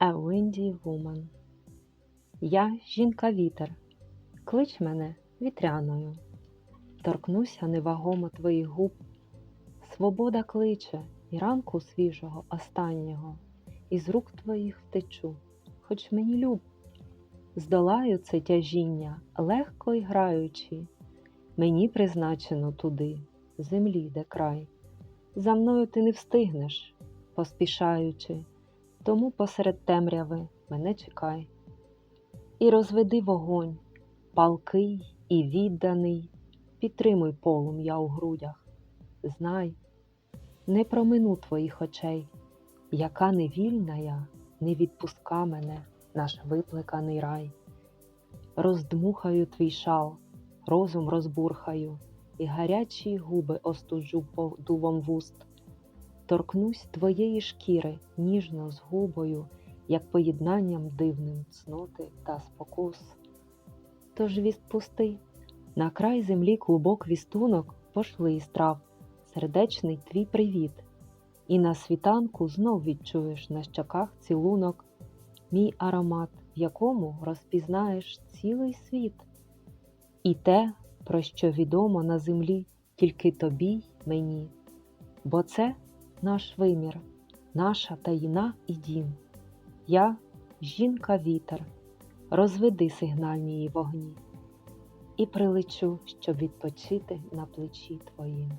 A Windy Woman. Я жінка вітер, клич мене вітряною, торкнуся невагомо твоїх губ. Свобода кличе і ранку свіжого останнього, із рук твоїх втечу, хоч мені люб. Здолаю це тяжіння, легко й граючи, мені призначено туди, землі, де край. За мною ти не встигнеш, поспішаючи, тому посеред темряви мене чекай. І розведи вогонь, палкий і відданий, підтримуй полум'я у грудях. Знай, не промину твоїх очей, яка невільна я, не відпуска мене наш виплеканий рай. Роздмухаю твій шал, розум розбурхаю, і гарячі губи остужу подувом вуст. Торкнусь твоєї шкіри ніжно з губою, як поєднанням дивним цноти та спокус. Тож відпусти, на край землі клубок вістунок пошли із трав, сердечний твій привіт, і на світанку знов відчуєш на щоках цілунок, мій аромат, в якому розпізнаєш цілий світ, і те, про що відомо на землі тільки тобі мені, бо це наш вимір, наша таїна і дім. Я жінка вітер, розведи сигнальні вогні, і прилечу, щоб відпочити на плечі твоїм.